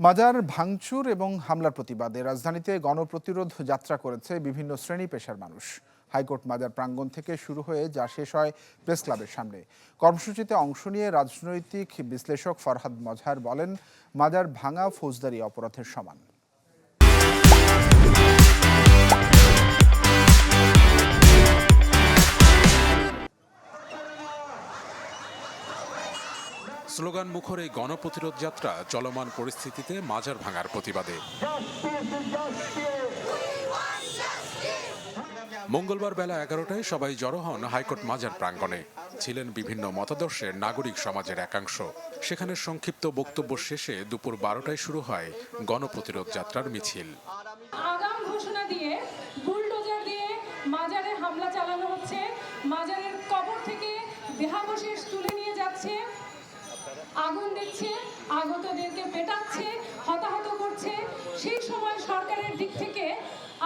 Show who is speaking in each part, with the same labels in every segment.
Speaker 1: মাজার ভাঙচুর এবং হামলার প্রতিবাদে রাজধানীতে গণপ্রতিরোধ যাত্রা করেছে বিভিন্ন শ্রেণি পেশার মানুষ। হাইকোর্ট মাজার প্রাঙ্গণ থেকে শুরু হয়ে যা শেষ হয় প্রেস ক্লাবের সামনে। কর্মসূচিতে অংশ নিয়ে রাজনৈতিক বিশ্লেষক ফরহাদ মজহার বলেন, মাজার ভাঙা ফৌজদারি অপরাধের সমান।
Speaker 2: স্লোগান মুখর এই গণপ্রতিরোধ যাত্রা, চলমান পরিস্থিতিতে মাজার ভাঙার প্রতিবাদে। মঙ্গলবার বেলা এগারোটায় সবাই জড়ো হন হাইকোর্ট মাজার প্রাঙ্গণে। ছিলেন বিভিন্ন মতাদর্শের নাগরিক সমাজের একাংশ। সেখানে সংক্ষিপ্ত বক্তব্য শেষে দুপুর বারোটায় শুরু হয় গণপ্রতিরোধ যাত্রার মিছিল।
Speaker 3: আগাম ঘোষণা দিয়ে, বুলডোজার দিয়ে মাজারে হামলা চালানো হচ্ছে। মাজারের কবর থেকে দেহাবশেষ তুলে নিয়ে যাচ্ছে দিচ্ছে আগতদেরকে পেটাচ্ছে হতাহত করছে সেই সময় সরকারের দিক থেকে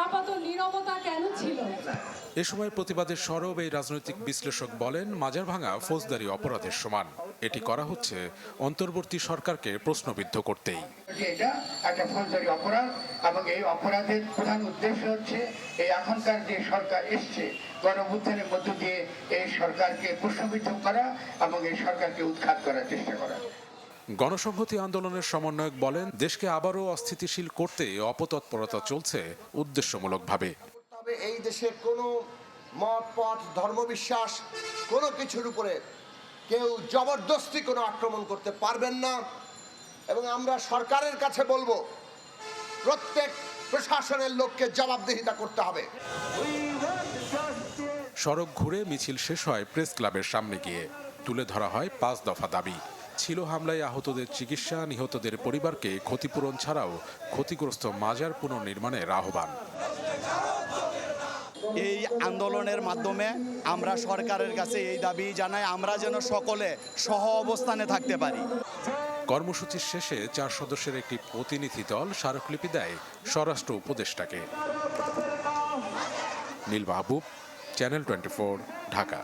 Speaker 3: আপাত নীরবতা কেন ছিল?
Speaker 2: এ সময় প্রতিবাদের সরব এই রাজনৈতিক বিশ্লেষক বলেন মাজার ভাঙা ফৌজদারি অপরাধের সমান। এটি করা হচ্ছে অন্তর্বর্তী সরকারকে প্রশ্নবিদ্ধ করতেই।
Speaker 4: এটা একটা ফৌজদারি অপরাধ এবং এই অপরাধের প্রধান উদ্দেশ্য হচ্ছে এই এখনকার যে সরকার এসছে গণবুদ্ধের মধ্য দিয়ে এই সরকারকে প্রশ্নবিদ্ধ করা এবং এই সরকারকে উৎখাত করার চেষ্টা করা।
Speaker 2: গণসংহতি আন্দোলনের সমন্বয়ক বলেন দেশকে আবারও অস্থিতিশীল করতে অপতৎপরতা চলছে উদ্দেশ্যমূলকভাবে।
Speaker 5: এই দেশের কোনো মত পথ ধর্মবিশ্বাস কোনো কিছুর উপরে কেউ জবরদস্তি কোনো আক্রমণ করতে পারবেন না। এবং আমরা সরকারের কাছে বলব প্রত্যেক প্রশাসনের লোককে জবাবদিহিতা করতে হবে।
Speaker 2: সড়ক ঘুরে মিছিল শেষ হয় প্রেস ক্লাবের সামনে গিয়ে। তুলে ধরা হয় পাঁচ দফা দাবি। ছিল হামলায় আহতদের চিকিৎসা নিহতদের পরিবারকে ক্ষতিপূরণ ছাড়াও ক্ষতিগ্রস্ত মাজার পুনর্নির্মাণের আহ্বান।
Speaker 6: এই আন্দোলনের মাধ্যমে আমরা সরকারের কাছে এই দাবি জানাই আমরা যেন সকলে সহ অবস্থানে থাকতে পারি।
Speaker 2: কর্মসূচির শেষে চার সদস্যের একটি প্রতিনিধি দল স্মারকলিপি দেয় স্বরাষ্ট্র উপদেষ্টাকে। Nil Mahbub channel twenty Dhaka.